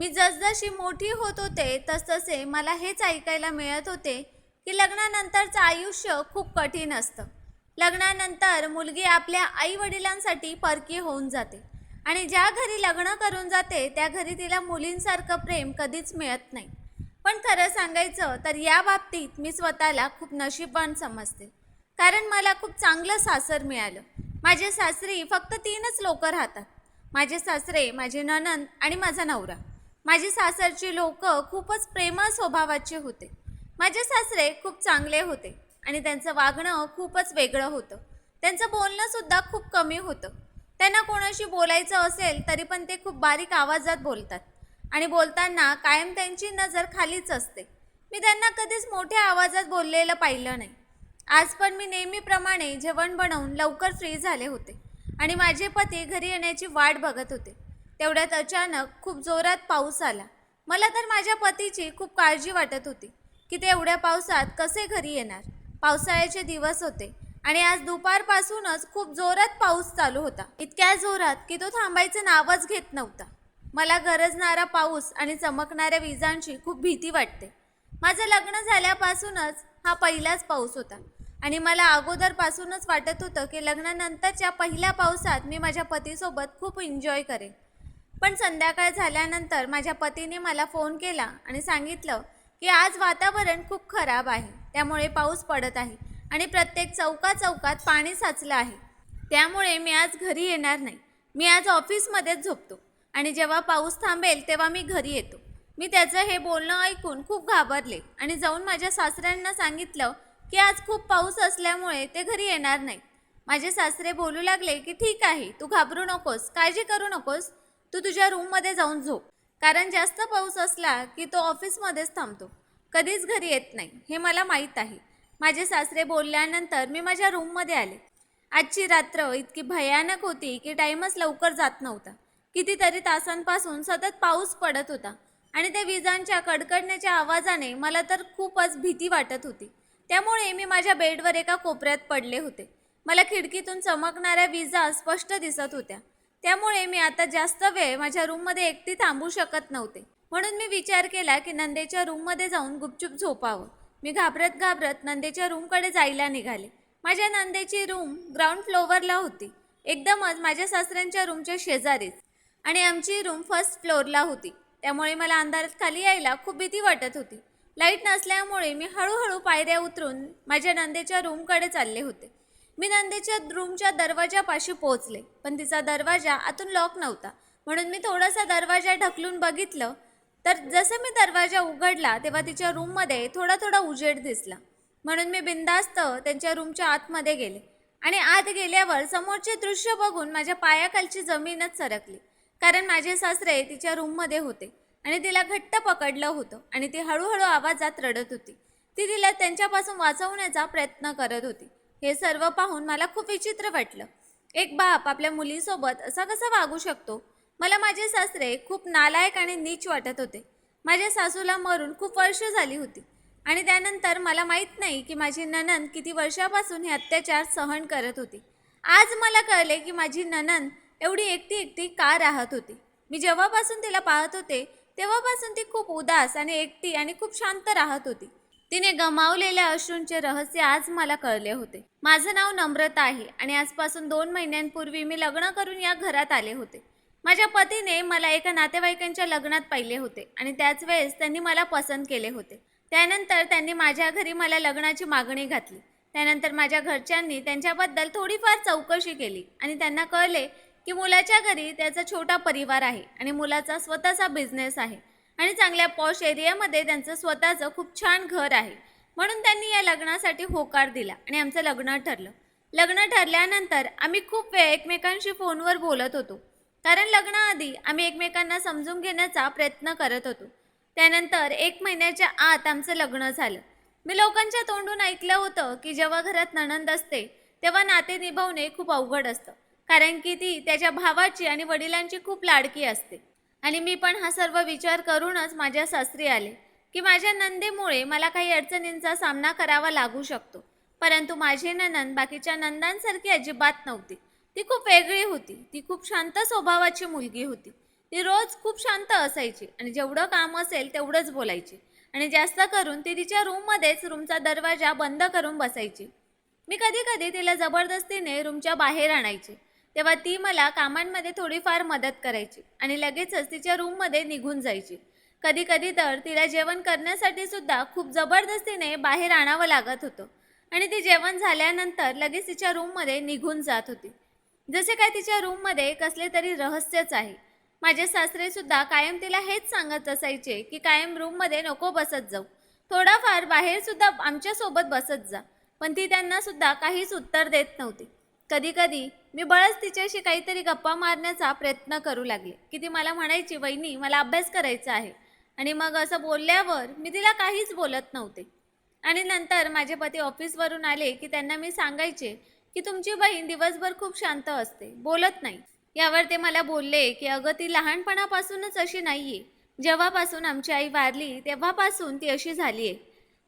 मी जसजशी मोठी होत होते तसतसे मला हेच ऐकायला मिळत होते की लग्नानंतरचं आयुष्य खूप कठीण असतं. लग्नानंतर मुलगी आपल्या आई वडिलांसाठी परकी होऊन जाते आणि ज्या घरी लग्न करून जाते त्या घरी तिला मुलींसारखं प्रेम कधीच मिळत नाही. पण खरं सांगायचं तर या बाबतीत मी स्वतःला खूप नशीबवान समजते. कारण मला खूप चांगलं सासर मिळालं. माझे सासरी फक्त तीनच लोक राहतात. माझे सासरे माझे ननंद आणि माझा नवरा. माझी सासरची लोक खूपच प्रेमळ स्वभावाचे होते. माझे सासरे खूप चांगले होते आणि त्यांचं वागणं खूपच वेगळं होतं. त्यांचं बोलणंसुद्धा खूप कमी होतं. त्यांना कोणाशी बोलायचं असेल तरी पण ते खूप बारीक आवाजात बोलतात आणि बोलताना कायम त्यांची नजर खालीच असते. मी त्यांना कधीच मोठ्या आवाजात बोललेलं पाहिलं नाही. आज पण मी नेहमीप्रमाणे जेवण बनवून लवकर फ्री झाले होते आणि माझे पती घरी येण्याची वाट बघत होते. तेवढ्यात अचानक खूप जोरात पाऊस आला. मला तर माझ्या पतीची खूप काळजी वाटत होती की ते एवढ्या पावसात कसे घरी येणार. पावसाळ्याचे दिवस होते आणि आज दुपारपासूनच खूप जोरात पाऊस चालू होता. इतक्या जोरात की तो थांबायचं नावच घेत नव्हता. मला गरजणारा पाऊस आणि चमकणाऱ्या विजांची खूप भीती वाटते. माझं लग्न झाल्यापासूनच हा पहिलाच पाऊस होता आणि मला अगोदरपासूनच वाटत होतं की लग्नानंतरच्या पहिल्या पावसात मी माझ्या पतीसोबत खूप एन्जॉय करेन. पण संध्याकाळ झाल्यानंतर माझ्या पतीने मला फोन केला आणि सांगितलं की आज वातावरण खूप खराब आहे त्यामुळे पाऊस पडत आहे आणि प्रत्येक चौका चौकात पाणी साचलं आहे. त्यामुळे मी आज घरी येणार नाही. मी आज ऑफिसमध्येच झोपतो आणि जेव्हा पाऊस थांबेल तेव्हा मी घरी येतो. मी त्याचं हे बोलणं ऐकून खूप घाबरले आणि जाऊन माझ्या सासऱ्यांना सांगितलं की आज खूप पाऊस असल्यामुळे ते घरी येणार नाही माझे सासरे बोलू लागले की ठीक आहे तू घाबरू नकोस काळजी करू नकोस तू तुझ्या रूममध्ये जाऊन झोप. कारण जास्त पाऊस असला की तो ऑफिसमध्येच थांबतो. कधीच घरी येत नाही. हे मला माहीत आहे. माझे सासरे बोलल्यानंतर मी माझ्या रूममध्ये आले. आजची रात्र इतकी भयानक होती की टाईमच लवकर जात नव्हता. कितीतरी तासांपासून सतत पाऊस पडत होता. आणि त्या विजांच्या कडकडण्याच्या आवाजाने मला तर खूपच भीती वाटत होती. त्यामुळे मी माझ्या बेडवर एका कोपऱ्यात पडले होते. मला खिडकीतून चमकणाऱ्या विजा स्पष्ट दिसत होत्या. त्यामुळे मी आता जास्त वेळ माझ्या रूममध्ये एकटी थांबू शकत नव्हते. म्हणून मी विचार केला की नंदेच्या रूममध्ये जाऊन गुपचूप झोपावं. मी घाबरत घाबरत नंदेच्या रूमकडे जायला निघाले. माझ्या नंदेची रूम ग्राउंड फ्लोअरला होती. एकदमच माझ्या सासऱ्यांच्या रूमच्या शेजारीच. आणि आमची रूम फर्स्ट फ्लोअरला होती. त्यामुळे मला अंधारात खाली यायला खूप भीती वाटत होती. लाइट नसल्यामुळे मी हळूहळू पायऱ्या उतरून माझ्या नंदेच्या रूमकडे चालले होते. मी नंदेच्या रूमच्या दरवाजापाशी पोहोचले. पण तिचा दरवाजा आतून लॉक नव्हता. म्हणून मी थोडासा दरवाजा ढकलून बघितलं तर जसं मी दरवाजा उघडला तेव्हा तिच्या रूममध्ये थोडा थोडा उजेड दिसला. म्हणून मी बिंदास्त त्यांच्या रूमच्या आतमध्ये गेले आणि आत गेल्यावर समोरचे दृश्य बघून माझ्या पायाखालची जमीनच सरकली. कारण माझे सासरे तिच्या रूममध्ये होते आणि तिला घट्ट पकडलं होतं आणि ती हळूहळू आवाजात रडत होती. ती तिला त्यांच्यापासून वाचवण्याचा प्रयत्न करत होती. हे सर्व पाहून मला खूप विचित्र वाटलं. एक बाप आपल्या मुलीसोबत असा कसा वागू शकतो? मला माझे सासरे खूप नालायक आणि नीच वाटत होते. माझ्या सासूला मरून खूप वर्ष झाली होती आणि त्यानंतर मला माहीत नाही की माझी ननन किती वर्षापासून हे अत्याचार सहन करत होती. आज मला कळले की माझी ननन एवढी एकटी एकटी का राहत होती? मी जेव्हापासून तिला पाहत होते तेव्हापासून ती खूप उदास आणि एकटी आणि खूप शांत राहत होती. तिने गमावलेल्या अश्रूंचे रहस्य आज मला कळले होते. माझं नाव नम्रता आहे आणि आजपासून दोन महिन्यांपूर्वी मी लग्न करून या घरात आले होते. माझ्या पतीने मला एका नातेवाईकांच्या लग्नात पाहिले होते आणि त्याच वेळेस त्यांनी मला पसंत केले होते. त्यानंतर त्यांनी माझ्या घरी मला लग्नाची मागणी घातली. त्यानंतर माझ्या घरच्यांनी त्यांच्याबद्दल थोडीफार चौकशी केली आणि त्यांना कळले की मुलाच्या घरी त्याचा छोटा परिवार आहे आणि मुलाचा स्वतःचा बिझनेस आहे. आणि चांगल्या पॉश एरियामध्ये त्यांचं स्वतःचं खूप छान घर आहे. म्हणून त्यांनी या लग्नासाठी होकार दिला आणि आमचं लग्न ठरलं. लग्न ठरल्यानंतर आम्ही खूप वेळ एकमेकांशी फोनवर बोलत होतो. कारण लग्नाआधी आम्ही एकमेकांना समजून घेण्याचा प्रयत्न करत होतो. त्यानंतर एक महिन्याच्या आत आमचं लग्न झालं. मी लोकांच्या तोंडून ऐकलं होतं की जेव्हा घरात नणंद असते तेव्हा नाते निभावणे खूप अवघड असतं. कारण की ती त्याच्या भावाची आणि वडिलांची खूप लाडकी असते. आणि मी पण हा सर्व विचार करूनच माझ्या सासरी आले की माझ्या नंदेमुळे मला काही अडचणींचा सामना करावा लागू शकतो. परंतु माझी ननंद बाकीच्या नंदांसारखी अजिबात नव्हती. ती खूप वेगळी होती. ती खूप शांत स्वभावाची मुलगी होती. ती रोज खूप शांत असायची आणि जेवढं काम असेल तेवढंच बोलायची. आणि जास्त करून ती तिच्या रूममध्येच रूमचा दरवाजा बंद करून बसायची. मी कधी कधी तिला जबरदस्तीने रूमच्या बाहेर आणायचे. तेव्हा ती मला कामांमध्ये थोडीफार मदत करायची आणि लगेचच तिच्या रूममध्ये निघून जायची. कधी कधी तर तिला जेवण करण्यासाठी सुद्धा खूप जबरदस्तीने बाहेर आणावं लागत होतं आणि ती जेवण झाल्यानंतर लगेच तिच्या रूममध्ये निघून जात होती. जसे काय तिच्या रूममध्ये कसले तरी रहस्यच आहे. माझे सासरेसुद्धा कायम तिला हेच सांगत असायचे की कायम रूममध्ये नको बसत जाऊ. थोडाफार बाहेरसुद्धा आमच्यासोबत बसत जा. पण ती त्यांनासुद्धा काहीच उत्तर देत नव्हती. कधी कधी मी बळच तिच्याशी काहीतरी गप्पा मारण्याचा प्रयत्न करू लागले. की ती मला म्हणायची वहिनी मला अभ्यास करायचा आहे. आणि मग असं बोलल्यावर मी तिला काहीच बोलत नव्हते. आणि नंतर माझे पती ऑफिसवरून आले की त्यांना मी सांगायचे की तुमची बहीण दिवसभर खूप शांत असते बोलत नाही. यावर ते मला बोलले की अगं ती लहानपणापासूनच अशी नाही आहे जेव्हापासून आमची आई वारली तेव्हापासून ती अशी झाली आहे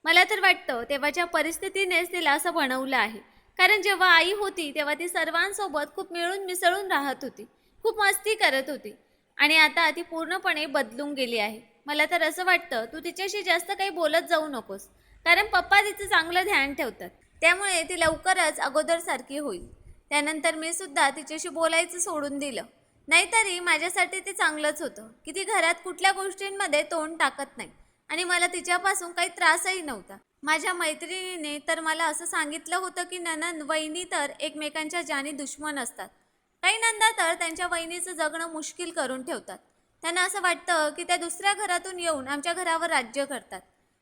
मला तर वाटतं तेव्हाच्या परिस्थितीनेच तिला असं बनवलं आहे. कारण जेव्हा आई होती तेव्हा ती सर्वांसोबत खूप मिळून मिसळून राहत होती. खूप मस्ती करत होती. आणि आता ती पूर्णपणे बदलून गेली आहे. मला तर असं वाटतं तू तिच्याशी जास्त काही बोलत जाऊ नकोस. कारण पप्पा तिचं चांगलं ध्यान ठेवतात. त्यामुळे ती लवकरच अगोदरसारखी होईल. त्यानंतर मी सुद्धा तिच्याशी बोलायचं सोडून दिलं. नाहीतरी माझ्यासाठी ते चांगलंच होतं. की ती घरात कुठल्या गोष्टींमध्ये तोंड टाकत नाही. आणि मला तिच्यापासून काही त्रासही नव्हता. माझ्या मैत्रिणीने तर मला असं सांगितलं होतं की ननन वहिनी तर एकमेकांच्या जानी दुश्मन असतात. काही नंदा तर त्यांच्या वहिनीचं जगणं मुश्किल करून ठेवतात. त्यांना असं वाटतं की त्या दुसऱ्या घरातून येऊन आमच्या घरावर राज्य करतात.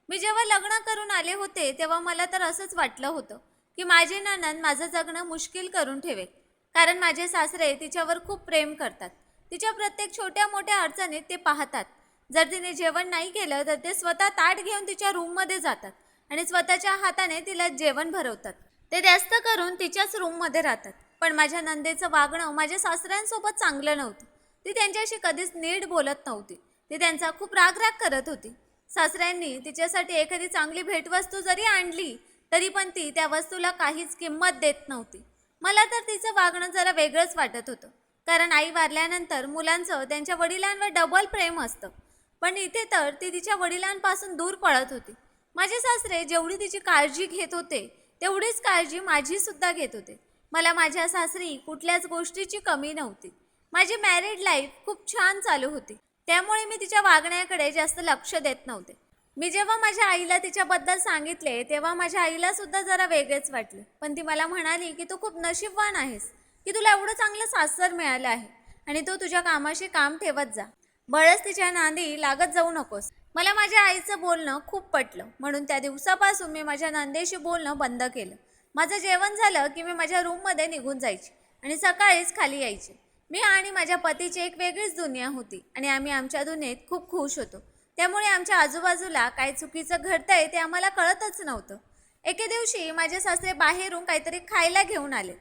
मी जेव्हा लग्न करून आले होते तेव्हा मला तर असंच वाटलं होतं की माझे ननन माझं जगणं मुश्किल करून ठेवेल. कारण माझे सासरे तिच्यावर खूप प्रेम करतात. तिच्या प्रत्येक छोट्या मोठ्या अडचणीत ते पाहतात. जर तिने जेवण नाही केलं तर ते स्वतः ताट घेऊन तिच्या रूममध्ये जातात. आणि स्वतःच्या हाताने तिला जेवण भरवतात. ते जास्त करून तिच्याच रूममध्ये राहतात. पण माझ्या नंदेचं वागणं माझ्या सासऱ्यांसोबत चांगलं नव्हतं. ती त्यांच्याशी कधीच नीट बोलत नव्हती. ती त्यांचा खूप रागराग करत होती. सासऱ्यांनी तिच्यासाठी एखादी चांगली भेटवस्तू जरी आणली तरी पण ती त्या वस्तूला काहीच किंमत देत नव्हती. मला तर तिचं वागणं जरा वेगळंच वाटत होतं. कारण आई वारल्यानंतर मुलांचं त्यांच्या वडिलांवर डबल प्रेम असतं. पण इथे तर ती तिच्या वडिलांपासून दूर पळत होती. माझे सासरे जेवढी तिची काळजी घेत होते तेवढीच काळजी माझी सुद्धा घेत होते. मला माझ्या सासरी कुठल्याच गोष्टीची कमी नव्हती. माझी मॅरिड लाईफ खूप छान चालू होती. त्यामुळे मी तिच्या वागण्याकडे जास्त लक्ष देत नव्हते. मी जेव्हा माझ्या आईला तिच्याबद्दल सांगितले तेव्हा माझ्या आईला सुद्धा जरा वेगळेच वाटले. पण ती मला म्हणाली की तू खूप नशीबवान आहेस. की तुला एवढं चांगलं सासर मिळालं आहे. आणि तू तुझ्या कामाशी काम ठेवत जा. बळच तिच्या नांदी लागत जाऊ नकोस. मला माझ्या आईचं बोलणं खूप पटलं. म्हणून त्या दिवसापासून मी माझ्या नंदेशी बोलणं बंद केलं. माझं जेवण झालं की मी माझ्या रूममध्ये निघून जायची आणि सकाळीच खाली यायची. मी आणि माझ्या पतीची एक वेगळीच दुनिया होती आणि आम्ही आमच्या दुनियेत खूप खुश होतो. त्यामुळे आमच्या आजूबाजूला काय चुकीचं घडतंय ते आम्हाला कळतच नव्हतं. एके दिवशी माझे सासरे बाहेरून काहीतरी खायला घेऊन आले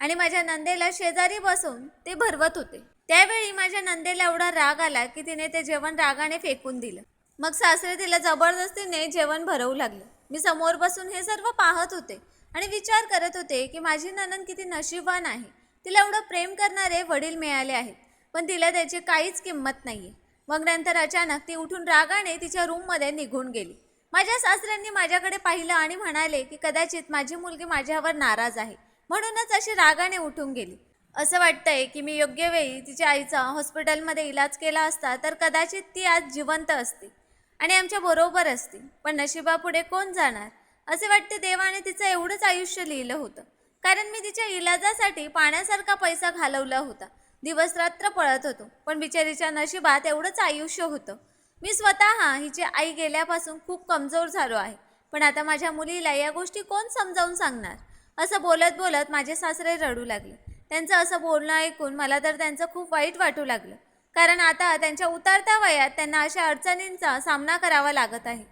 आणि माझ्या नंदेला शेजारी बसून ते भरवत होते. त्यावेळी माझ्या नंदेला एवढा राग आला की तिने ते जेवण रागाने फेकून दिलं. मग सासरे तिला जबरदस्तीने जेवण भरवू लागले. मी समोर बसून हे सर्व पाहत होते आणि विचार करत होते की माझी ननन किती नशीबवान आहे. तिला एवढं प्रेम करणारे वडील मिळाले आहेत पण तिला त्याची काहीच किंमत नाहीये. मग नंतर अचानक ती उठून रागाने तिच्या रूममध्ये निघून गेली. माझ्या सासऱ्यांनी माझ्याकडे पाहिलं आणि म्हणाले की कदाचित माझी मुलगी माझ्यावर नाराज आहे. म्हणूनच अशी रागाने उठून गेली. असं वाटतंय की मी योग्य वेळी तिच्या आईचा हॉस्पिटलमध्ये इलाज केला असता तर कदाचित ती आज जिवंत असते. आणि आमच्या बरोबर असती पण नशिबापुढे कोण जाणार? असे वाटते देवाने तिचं एवढंच आयुष्य लिहिलं होतं. कारण मी तिच्या इलाजासाठी पाण्यासारखा पैसा घालवला होता. दिवस रात्र पळत होतो. पण बिचारीच्या नशिबात एवढंच आयुष्य होतं. मी स्वतः हिची आई गेल्यापासून खूप कमजोर झालो आहे. पण आता माझ्या मुलीला या गोष्टी कोण समजावून सांगणार? असं बोलत बोलत माझे सासरे रडू लागले. त्यांचं असं बोलणं ऐकून मला तर त्यांचं खूप वाईट वाटू लागलं. कारण आता त्यांच्या उतरत्या वयात त्यांना अशा अडचणींचा सामना करावा लागत आहे.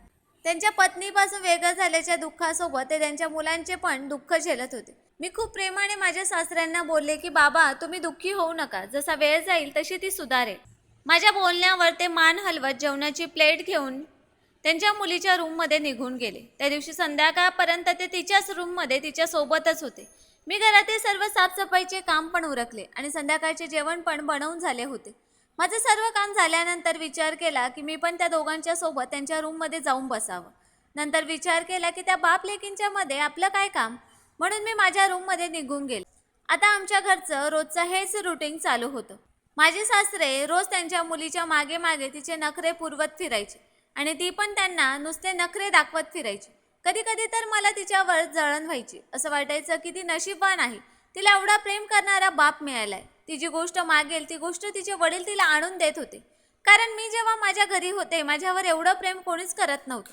त्यांच्या पत्नीपासून वेगळं झाल्याच्या दुःखासोबत ते त्यांच्या मुलांचे पण दुःख झेलत होते. मी खूप प्रेमाने माझ्या सासऱ्यांना बोलले की बाबा तुम्ही दुःखी होऊ नका. जसा वेळ जाईल तशी ती सुधारेल. माझ्या बोलण्यावर ते मान हलवत जेवणाची प्लेट घेऊन त्यांच्या मुलीच्या रूममध्ये निघून गेले. त्या दिवशी संध्याकाळपर्यंत ते तिच्याच रूममध्ये तिच्यासोबतच होते. मी घरातील सर्व साफसफाईचे काम पण उरकले आणि संध्याकाळचे जेवण पण बनवून झाले होते. माझं सर्व काम झाल्यानंतर विचार केला की मी पण त्या दोघांच्या सोबत त्यांच्या रूममध्ये जाऊन बसावं. नंतर विचार केला की त्या बाप लेकींच्या मध्ये आपलं काय काम? म्हणून मी माझ्या रूममध्ये निघून गेले. आता आमच्या घरचं रोजचं हेच रुटीन चालू होतं. माझे सासरे रोज त्यांच्या मुलीच्या मागे मागे तिचे नखरे पुरवत फिरायचे आणि ती पण त्यांना नुसते नखरे दाखवत फिरायची. कधी कधी तर मला तिच्यावर जळण व्हायची. असं वाटायचं की ती नशीबवान आहे. तिला एवढा प्रेम करणारा बाप मिळालाय. ती जी गोष्ट मागेल ती गोष्ट तिचे वडील तिला आणून देत होते. कारण मी जेव्हा माझ्या घरी होते माझ्यावर एवढं प्रेम कोणीच करत नव्हतं.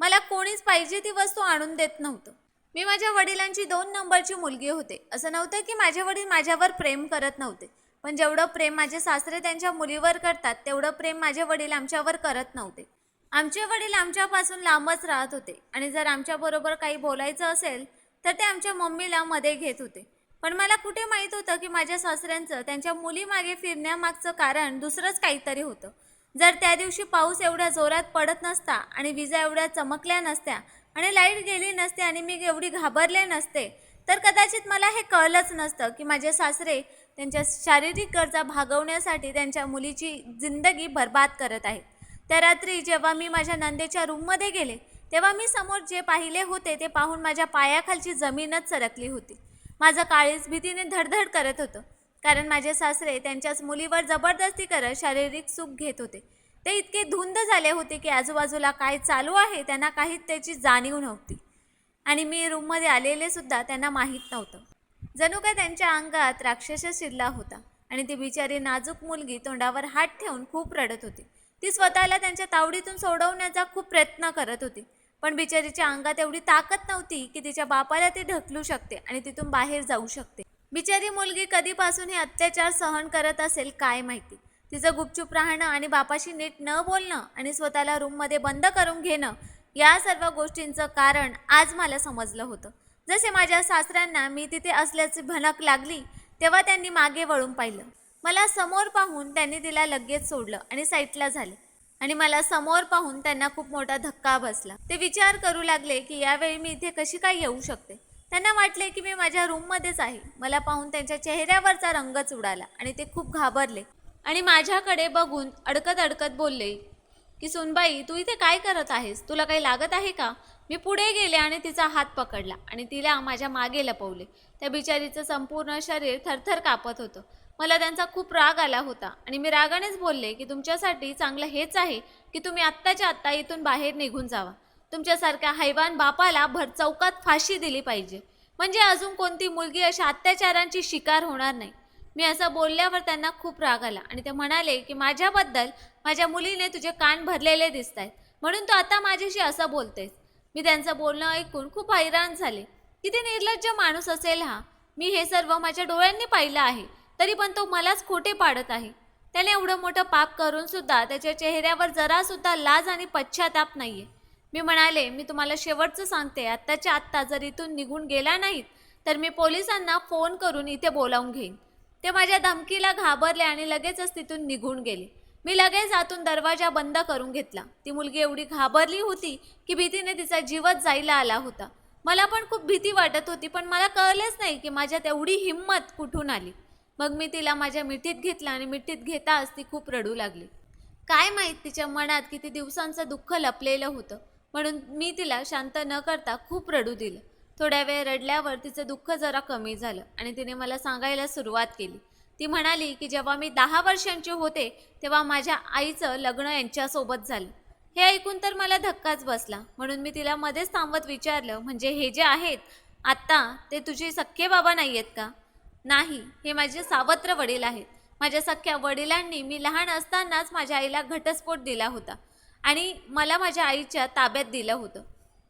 मला कोणीच पाहिजे ती वस्तू आणून देत नव्हतं. मी माझ्या वडिलांची दोन नंबरची मुलगी होते. असं नव्हतं की माझे वडील माझ्यावर प्रेम करत नव्हते. पण जेवढं प्रेम माझे सासरे त्यांच्या मुलीवर करतात तेवढं प्रेम माझे वडील आमच्यावर करत नव्हते. आमचे वडील आमच्यापासून लांबच राहत होते. आणि जर आमच्याबरोबर काही बोलायचं असेल तर ते आमच्या मम्मीला मध्ये घेत होते. पण मला कुठे माहीत होतं की माझ्या सासऱ्यांचं त्यांच्या मुलीमागे फिरण्यामागचं कारण दुसरंच काहीतरी होतं. जर त्या दिवशी पाऊस एवढ्या जोरात पडत नसता आणि विजा एवढ्या चमकल्या नसत्या आणि लाइट गेली नसते आणि मी एवढी घाबरले नसते तर कदाचित मला हे कळलंच नसतं की माझे सासरे त्यांच्या शारीरिक गरजा भागवण्यासाठी त्यांच्या मुलीची जिंदगी बर्बाद करत आहेत. त्या रात्री जेव्हा मी माझ्या नंदेच्या रूममध्ये गेले तेव्हा मी समोर जे पाहिले होते ते पाहून माझ्या पायाखालची जमीनच सरकली होती. माझं काळीज भीतीने धडधड करत होतं. कारण माझे सासरे त्यांच्याच मुलीवर जबरदस्ती करत शारीरिक सुख घेत होते. ते इतके धुंद झाले होते की आजूबाजूला काय चालू आहे त्यांना काहीच त्याची जाणीव नव्हती. आणि मी रूममध्ये आलेले सुद्धा त्यांना माहीत नव्हतं. जणू काय त्यांच्या अंगात राक्षस शिरला होता आणि ती बिचारी नाजूक मुलगी तोंडावर हात ठेवून खूप रडत होती. ती स्वतःला त्यांच्या तावडीतून सोडवण्याचा खूप प्रयत्न करत होती. पण बिचारीच्या अंगात एवढी ताकद नव्हती की तिच्या बापाला ती ढकलू शकते आणि तिथून बाहेर जाऊ शकते. बिचारी मुलगी कधीपासून हे अत्याचार सहन करत असेल काय माहिती? तिचं गुपचूप राहणं आणि बापाशी नीट न बोलणं आणि स्वतःला रूममध्ये बंद करून घेणं या सर्व गोष्टींचं कारण आज मला समजलं होतं. जसे माझ्या सासऱ्यांना मी तिथे असल्याची भनक लागली तेव्हा त्यांनी मागे वळून पाहिलं. मला समोर पाहून त्यांनी तिला लगेच सोडलं आणि साईटला झाले. आणि मला समोर पाहून त्यांना खूप मोठा धक्का बसला. ते विचार करू लागले की यावेळी मी इथे कशी काय येऊ शकते? त्यांना वाटले की मी माझ्या रूममध्येच आहे. मला पाहून त्यांच्या चेहऱ्यावरचा रंगच उडाला आणि ते खूप घाबरले. आणि माझ्याकडे बघून अडकत अडकत बोलले की सुनबाई तू इथे काय करत आहेस? तुला काही लागत आहे का? मी पुढे गेले आणि तिचा हात पकडला आणि तिला माझ्या मागे लपवले. त्या बिचारीचं संपूर्ण शरीर थरथर कापत होतं. मला त्यांचा खूप राग आला होता. आणि मी रागानेच बोलले की तुमच्यासाठी चांगलं हेच आहे की तुम्ही आत्ताच्या आत्ता इथून बाहेर निघून जावा. तुमच्यासारख्या हैवान बापाला भर चौकात फाशी दिली पाहिजे. म्हणजे अजून कोणती मुलगी अशा अत्याचारांची शिकार होणार नाही. मी असं बोलल्यावर त्यांना खूप राग आला आणि ते म्हणाले की माझ्याबद्दल माझ्या मुलीने तुझे कान भरलेले दिसत आहेत म्हणून तू आता माझ्याशी असं बोलतेस. मी त्यांचं बोलणं ऐकून खूप हैराण झाले. किती निर्लज्ज माणूस असेल हा. मी हे सर्व माझ्या डोळ्यांनी पाहिलं आहे. तरी पण तो मलाच खोटे पाडत आहे. त्याने एवढं मोठं पाप करून सुद्धा त्याच्या चेहऱ्यावर जरा सुद्धा लाज आणि पश्चाताप नाहीये. मी म्हणाले मी तुम्हाला शेवटचं सांगते. आत्ताच्या आत्ता जर इथून निघून गेला नाहीत तर मी पोलिसांना फोन करून इथे बोलावून घेईन. ते माझ्या धमकीला घाबरले आणि लगेचच तिथून निघून गेले. मी लगेच आतून दरवाजा बंद करून घेतला. ती मुलगी एवढी घाबरली होती की भीतीने तिचा जीवच जायला आला होता. मला पण खूप भीती वाटत होती पण मला कळलंच नाही की माझ्यात एवढी हिंमत कुठून आली. मग मी तिला माझ्या मिठीत घेतलं आणि मिठीत घेताच ती खूप रडू लागली. काय माहीत तिच्या मनात किती दिवसांचं दुःख लपलेलं होतं म्हणून मी तिला शांत न करता खूप रडू दिलं. थोड्या वेळ रडल्यावर तिचं दुःख जरा कमी झालं आणि तिने मला सांगायला सुरुवात केली. ती म्हणाली की जेव्हा मी दहा वर्षांची होते तेव्हा माझ्या आईचं लग्न यांच्यासोबत झालं. हे ऐकून तर मला धक्काच बसला म्हणून मी तिला मध्येच थांबवत विचारलं म्हणजे हे जे आहेत आत्ता ते तुझे सख्खे बाबा नाही आहेत का? नाही हे माझे सावत्र वडील आहेत. माझ्या सख्या वडिलांनी मी लहान असतानाच माझ्या आईला घटस्फोट दिला होता आणि मला माझ्या आईच्या ताब्यात दिलं होतं.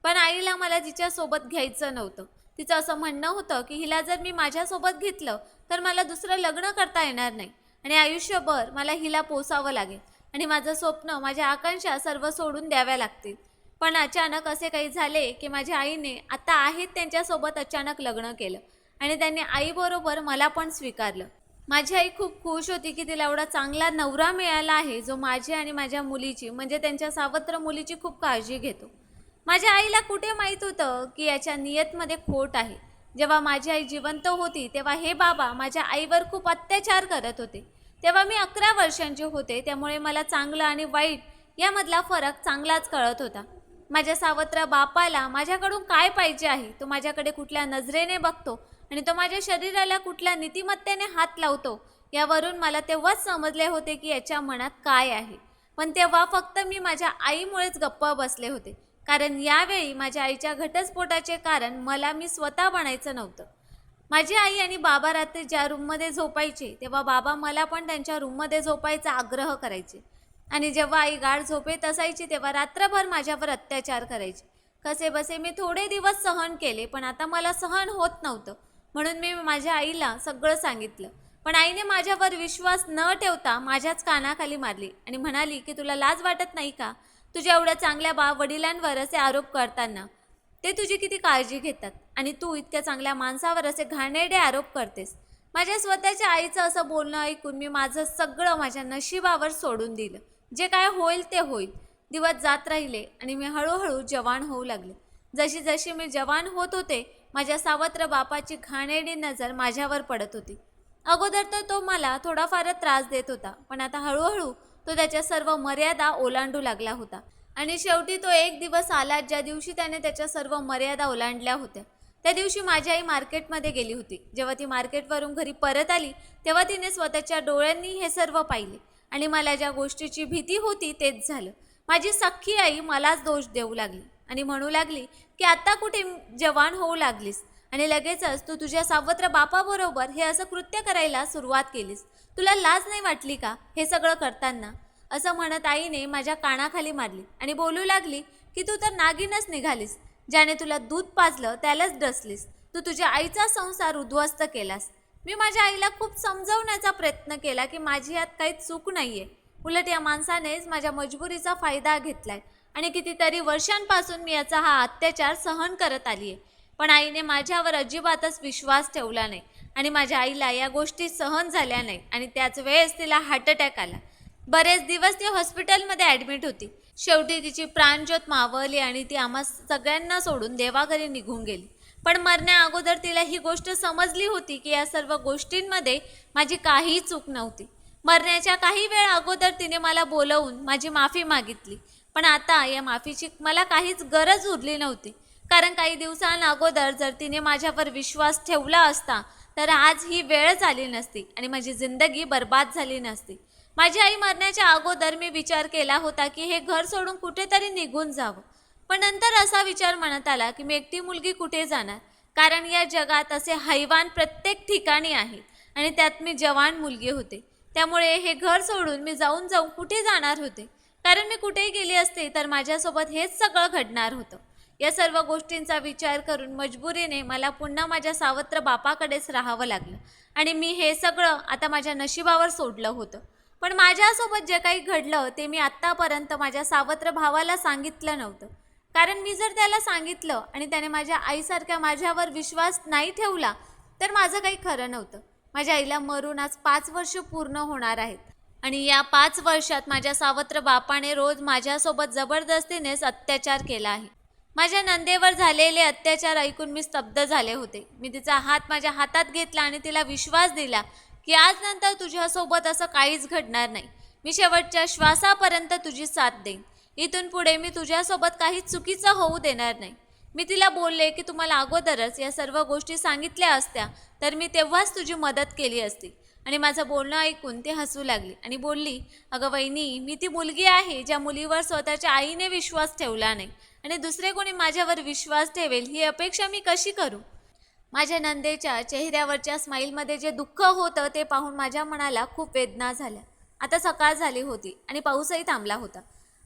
पण आईला मला तिच्यासोबत घ्यायचं नव्हतं. तिचं असं म्हणणं होतं की हिला जर मी माझ्यासोबत घेतलं तर मला दुसरं लग्न करता येणार नाही आणि आयुष्यभर मला हिला पोसावं लागेल आणि माझं स्वप्न माझ्या आकांक्षा सर्व सोडून द्याव्या लागतील. पण अचानक असे काही झाले की माझ्या आईने आता आहेत त्यांच्यासोबत अचानक लग्न केलं. आणि त्यांनी आईबरोबर मला पण स्वीकारलं. माझी आई खूप खुश होती की तिला एवढा चांगला नवरा मिळाला आहे जो माझी आणि माझ्या मुलीची म्हणजे त्यांच्या सावत्र मुलीची खूप काळजी घेतो. माझ्या आईला कुठे माहीत होतं की याच्या नियतमध्ये खोट आहे? जेव्हा माझी आई जिवंत होती तेव्हा हे बाबा माझ्या आईवर खूप अत्याचार करत होते. तेव्हा मी अकरा वर्षांचे होते त्यामुळे मला चांगलं आणि वाईट यामधला फरक चांगलाच कळत होता. माझ्या सावत्र बापाला माझ्याकडून काय पाहिजे आहे? तो माझ्याकडे कुठल्या नजरेने बघतो? आणि तो माझ्या शरीराला कुठल्या नीतिमत्तेने हात लावतो यावरून मला तेव्हाच समजले होते की याच्या मनात काय आहे. पण तेव्हा फक्त मी माझ्या आईमुळेच गप्प बसले होते कारण यावेळी माझ्या आईच्या घटस्फोटाचे कारण मला मी स्वतः बनायचं नव्हतं. माझी आई आणि बाबा रात्री ज्या रूममध्ये झोपायचे तेव्हा बाबा मला पण त्यांच्या रूममध्ये झोपायचा आग्रह करायचे. आणि जेव्हा आई गाढ झोपेत असायची तेव्हा रात्रभर माझ्यावर अत्याचार करायचे. कसे बसे मी थोडे दिवस सहन केले पण आता मला सहन होत नव्हतं. म्हणून मी माझ्या आईला सगळं सांगितलं. पण आईने माझ्यावर विश्वास न ठेवता माझ्याच कानाखाली मारली आणि म्हणाली की तुला लाज वाटत नाही का? तुझ्या एवढ्या चांगल्या बा वडिलांवर असे आरोप करताना. ते तुझी किती काळजी घेतात आणि तू इतक्या चांगल्या माणसावर असे घाणेरडे आरोप करतेस. माझ्या स्वतःच्या आईचं असं बोलणं ऐकून मी माझं सगळं माझ्या नशिबावर सोडून दिलं. जे काय होईल ते होईल. दिवस जात राहिले आणि मी हळूहळू जवान होऊ लागले. जशी जशी मी जवान होत होते माझ्या सावत्र बापाची घाणेरडी नजर माझ्यावर पडत होती. अगोदर तर तो मला थोडाफार त्रास देत होता पण आता हळूहळू तो त्याच्या सर्व मर्यादा ओलांडू लागला होता. आणि शेवटी तो एक दिवस आला ज्या दिवशी त्याने त्याच्या सर्व मर्यादा ओलांडल्या होत्या. त्या दिवशी माझी आई मार्केटमध्ये गेली होती. जेव्हा ती मार्केटवरून घरी परत आली तेव्हा तिने स्वतःच्या डोळ्यांनी हे सर्व पाहिले. आणि मला ज्या गोष्टीची भीती होती तेच झालं. माझी सख्खी आई मलाच दोष देऊ लागली आणि म्हणू लागली की आता कुठे जवान होऊ लागलीस? आणि लगेचच तू तुझ्या सावत्र बापाबरोबर हे असं कृत्य करायला सुरुवात केलीस. तुला लाज नाही वाटली का हे सगळं करताना? असं म्हणत आईने माझ्या कानाखाली मारली आणि बोलू लागली की तू तर नागिनच निघालीस. ज्याने तुला दूध पाजलं त्यालाच डसलीस. तू तुझ्या आईचा संसार उद्ध्वस्त केलास. मी माझ्या आईला खूप समजवण्याचा प्रयत्न केला की माझी यात काही चूक नाही आहे उलट या माणसानेच माझ्या मजबुरीचा फायदा घेतलाय. आणि कितीतरी वर्षांपासून मी याचा हा अत्याचार सहन करत आली आहे पण आईने माझ्यावर अजिबातच विश्वास ठेवला नाही. आणि माझ्या आईला या गोष्टी सहन झाल्या नाही. आणि त्याच वेळेस तिला हार्ट अटॅक आला. बरेच दिवस ती हॉस्पिटलमध्ये ॲडमिट होती. शेवटी तिची प्राणज्योत मावळली आणि ती आम्हा सगळ्यांना सोडून देवाघरी निघून गेली. पण मरण्या अगोदर तिला ही गोष्ट समजली होती की या सर्व गोष्टींमध्ये माझी काहीही चूक नव्हती. मरण्याच्या काही वेळ अगोदर तिने मला बोलवून माझी माफी मागितली. पण आता या माफीची मला काहीच गरज उरली नव्हती. कारण काही दिवसांअगोदर जर तिने माझ्यावर विश्वास ठेवला असता तर आज ही वेळच आली नसती आणि माझी जिंदगी बर्बाद झाली नसती. माझी आई मरण्याच्या अगोदर मी विचार केला होता की हे घर सोडून कुठेतरी निघून जावं. पण नंतर असा विचार मनात आला की मी एकटी मुलगी कुठे जाणार? कारण या जगात असे हैवान प्रत्येक ठिकाणी आहेत आणि त्यात मी जवान मुलगी होते. त्यामुळे हे घर सोडून मी जाऊन जाऊन कुठे जाणार होते? कारण मी कुठेही गेली असते तर माझ्यासोबत हेच सगळं घडणार होतं. या सर्व गोष्टींचा विचार करून मजबुरीने मला पुन्हा माझ्या सावत्र बापाकडेच राहावं लागलं. आणि मी हे सगळं आता माझ्या नशिबावर सोडलं होतं. पण माझ्यासोबत जे काही घडलं ते मी आत्तापर्यंत माझ्या सावत्र भावाला सांगितलं नव्हतं. कारण मी जर त्याला सांगितलं आणि त्याने माझ्या आईसारख्या माझ्यावर विश्वास नाही ठेवला तर माझं काही खरं नव्हतं. माझ्या आईला मरून आज पाच वर्ष पूर्ण होणार आहेत. आणि या पाच वर्षात माझ्या सावत्र बापाने रोज माझ्यासोबत जबरदस्तीनेच अत्याचार केला आहे. माझ्या नंदेवर झालेले अत्याचार ऐकून मी स्तब्ध झाले होते. मी तिचा हात माझ्या हातात घेतला आणि तिला विश्वास दिला की आज नंतर तुझ्यासोबत असं काहीच घडणार नाही. मी शेवटच्या श्वासापर्यंत तुझी साथ देईन. इथून पुढे मी तुझ्यासोबत काही चुकीचं होऊ देणार नाही. मी तिला बोलले की तुम्हाला अगोदरच या सर्व गोष्टी सांगितल्या असत्या तर मी तेव्हाच तुझी मदत केली असती. आणि माझं बोलणं ऐकून ती हसू लागली आणि बोलली अगं वहिनी मी ती मुलगी आहे ज्या मुलीवर स्वतःच्या आईने विश्वास ठेवला नाही आणि दुसरे कोणी माझ्यावर विश्वास ठेवेल ही अपेक्षा मी कशी करू? माझ्या नंदेच्या चेहऱ्यावरच्या स्माईलमध्ये जे दुःख होतं ते पाहून माझ्या मनाला खूप वेदना झाल्या. आता सकाळ झाली होती आणि पाऊसही थांबला होता.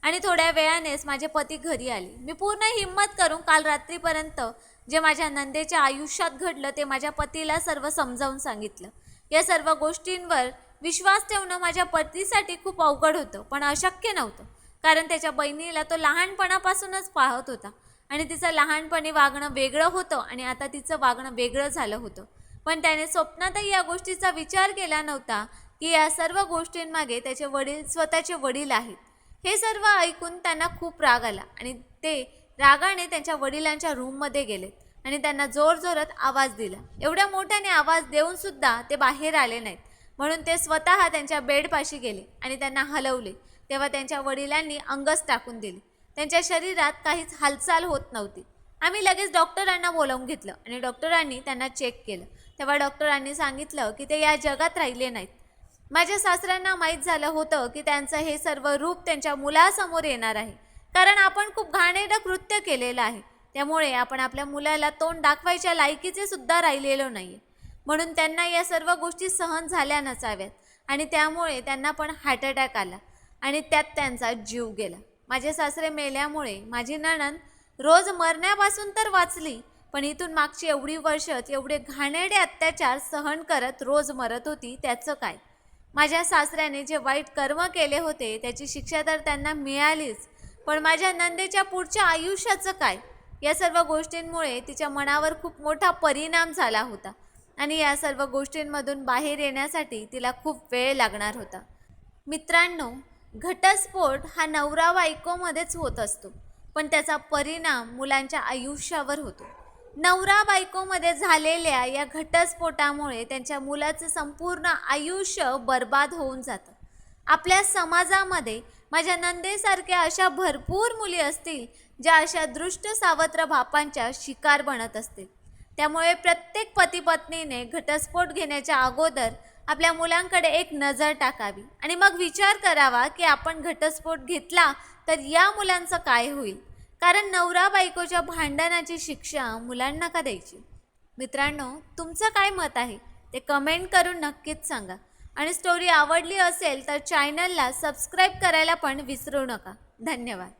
आणि थोड्या वेळानेच माझे पती घरी आले. मी पूर्ण हिंमत करून काल रात्रीपर्यंत जे माझ्या नंदेच्या आयुष्यात घडलं ते माझ्या पतीला सर्व समजावून सांगितलं. या सर्व गोष्टींवर विश्वास ठेवणं माझ्या पतीसाठी खूप अवघड होतं पण अशक्य नव्हतं. कारण त्याच्या बहिणीला तो लहानपणापासूनच पाहत होता आणि तिचं लहानपणी वागणं वेगळं होतं आणि आता तिचं वागणं वेगळं झालं होतं. पण त्याने स्वप्नातही या गोष्टीचा विचार केला नव्हता की या सर्व गोष्टींमागे त्याचे वडील स्वतःचे वडील आहेत. हे सर्व ऐकून त्यांना खूप राग आला आणि ते रागाने त्यांच्या वडिलांच्या रूममध्ये गेलेत आणि त्यांना जोरजोरात आवाज दिला. एवढ्या मोठ्याने आवाज देऊन सुद्धा ते बाहेर आले नाहीत. म्हणून ते स्वतः त्यांच्या बेडपाशी गेले आणि त्यांना हलवले. तेव्हा त्यांच्या वडिलांनी अंगच टाकून दिले. त्यांच्या शरीरात काहीच हालचाल होत नव्हती. आम्ही लगेच डॉक्टरांना बोलावून घेतलं आणि डॉक्टरांनी त्यांना चेक केलं. तेव्हा डॉक्टरांनी सांगितलं की ते या जगात राहिले नाहीत. माझ्या सासऱ्यांना माहीत झालं होतं की त्यांचं हे सर्व रूप त्यांच्या मुलासमोर येणार आहे. कारण आपण खूप घाणेरडं कृत्य केलेलं आहे. त्यामुळे आपण आपल्या मुलाला तोंड दाखवायच्या लायकीचे सुद्धा राहिलेलो नाही म्हणून त्यांना या सर्व गोष्टी सहन झाल्या नसाव्यात आणि त्यामुळे त्यांना पण हार्ट अटॅक आला आणि त्यात त्यांचा जीव गेला. माझे सासरे मेल्यामुळे माझी नणंद रोज मरण्यापासून तर वाचली पण इथून मागची एवढी वर्ष एवढे घाणेरडे अत्याचार सहन करत रोज मरत होती त्याचं काय? माझ्या सासऱ्याने जे वाईट कर्म केले होते त्याची शिक्षा तर त्यांना मिळालीच. पण माझ्या नंदेच्या पुढच्या आयुष्याचं काय? या सर्व गोष्टींमुळे तिच्या मनावर खूप मोठा परिणाम झाला होता आणि या सर्व गोष्टींमधून बाहेर येण्यासाठी तिला खूप वेळ लागणार होता. मित्रांनो घटस्फोट हा नवरा बायकोमध्येच होत असतो पण त्याचा परिणाम मुलांच्या आयुष्यावर होतो. नवरा बायकोमध्ये झालेल्या या घटस्फोटामुळे त्यांच्या मुलाचं संपूर्ण आयुष्य बर्बाद होऊन जातं. आपल्या समाजामध्ये माझ्या नंदेसारख्या अशा भरपूर मुली असतील ज्या अशा दृष्ट सावत्र बापांच्या शिकार बनत असतील. त्यामुळे प्रत्येक पतीपत्नीने घटस्फोट घेण्याच्या अगोदर आपल्या मुलांकडे एक नजर टाकावी आणि मग विचार करावा की आपण घटस्फोट घेतला तर या मुलांचं काय होईल? कारण नवरा बायकोच्या भांडणाची शिक्षा मुलांना का द्यायची? मित्रांनो तुमचं काय मत आहे? ते कमेंट करून नक्कीच सांगा. आणि स्टोरी आवडली असेल तर चॅनलला सबस्क्राईब करायला पण विसरू नका. धन्यवाद.